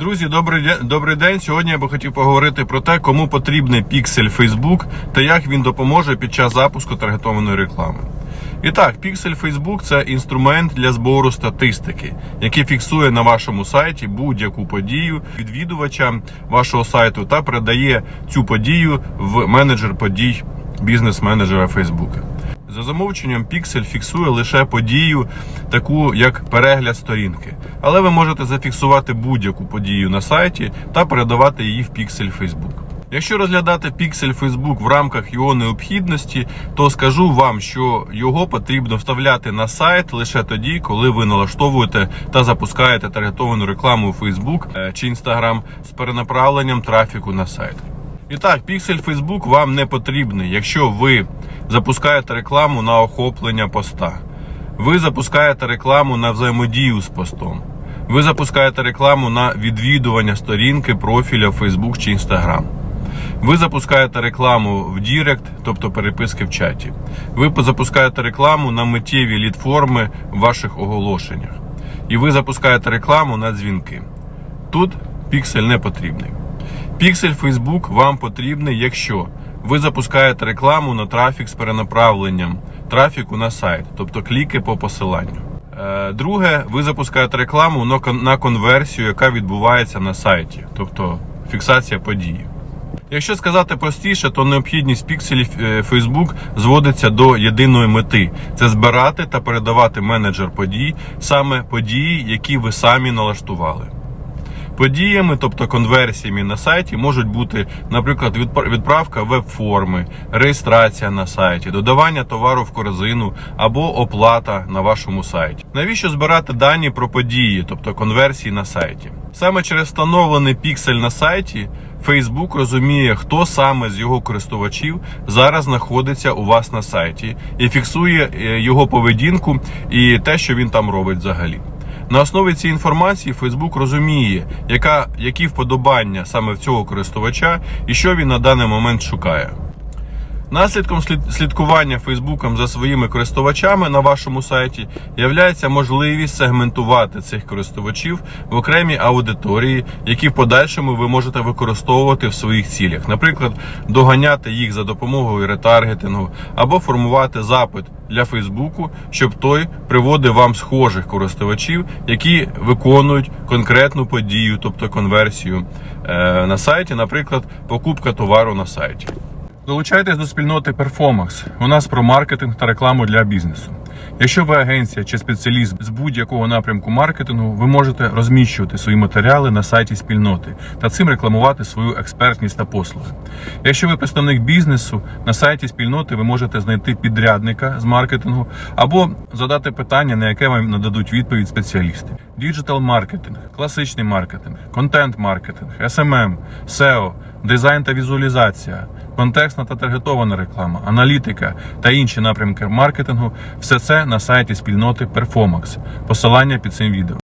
Друзі, добрий день, добрий день. Сьогодні я би хотів поговорити про те, кому потрібний піксель Facebook та як він допоможе під час запуску таргетованої реклами. І так, піксель Facebook – це інструмент для збору статистики, який фіксує на вашому сайті будь-яку подію відвідувача вашого сайту та передає цю подію в менеджер подій бізнес-менеджера Facebook. За замовченням Pixel фіксує лише подію, таку як перегляд сторінки. Але ви можете зафіксувати будь-яку подію на сайті та передавати її в Pixel Facebook. Якщо розглядати Pixel Facebook в рамках його необхідності, то скажу вам, що його потрібно вставляти на сайт лише тоді, коли ви налаштовуєте та запускаєте таргетовану рекламу у Facebook е, чи Instagram з перенаправленням трафіку на сайт. І так, піксель Facebook вам не потрібний, якщо ви запускаєте рекламу на охоплення поста. Ви запускаєте рекламу на взаємодію з постом. Ви запускаєте рекламу на відвідування сторінки профіля Facebook чи Instagram. Ви запускаєте рекламу в Дірект, тобто переписки в чаті. Ви запускаєте рекламу на миттєві лід-форми в ваших оголошеннях. І ви запускаєте рекламу на дзвінки. Тут піксель не потрібний. Піксель Facebook вам потрібний, якщо ви запускаєте рекламу на трафік з перенаправленням трафіку на сайт, тобто кліки по посиланню. Е, Друге, ви запускаєте рекламу на кон- на конверсію, яка відбувається на сайті, тобто фіксація події. Якщо сказати простіше, то необхідність пікселів е, Facebook зводиться до єдиної мети: це збирати та передавати менеджер подій, саме події, які ви самі налаштували. Подіями, тобто конверсіями на сайті, можуть бути, наприклад, відпра- відправка веб-форми, реєстрація на сайті, додавання товару в корзину або оплата на вашому сайті. Навіщо збирати дані про події, тобто конверсії на сайті? Саме через встановлений піксель на сайті Facebook розуміє, хто саме з його користувачів зараз знаходиться у вас на сайті, і фіксує е, його поведінку і те, що він там робить взагалі. На основі цієї інформації Facebook розуміє, яка, які вподобання саме в цього користувача і що він на даний момент шукає. Наслідком слід- слідкування Фейсбуком за своїми користувачами на вашому сайті є можливість сегментувати цих користувачів в окремі аудиторії, які в подальшому ви можете використовувати в своїх цілях, наприклад, доганяти їх за допомогою ретаргетингу або формувати запит для Фейсбуку, щоб той приводив вам схожих користувачів, які виконують конкретну подію, тобто конверсію е, на сайті, наприклад, покупка товару на сайті. Долучайтесь до спільноти Performax. У нас про маркетинг та рекламу для бізнесу. Якщо ви агенція чи спеціаліст з будь-якого напрямку маркетингу, ви можете розміщувати свої матеріали на сайті спільноти та цим рекламувати свою експертність та послуги. Якщо ви представник бізнесу, на сайті спільноти ви можете знайти підрядника з маркетингу або задати питання, на яке вам нададуть відповідь спеціалісти. Діджитал маркетинг, класичний маркетинг, контент маркетинг, SMM, SEO, дизайн та візуалізація, контекстна та таргетована реклама, аналітика та інші напрямки маркетингу все це на сайті спільноти Performax. Посилання під цим відео.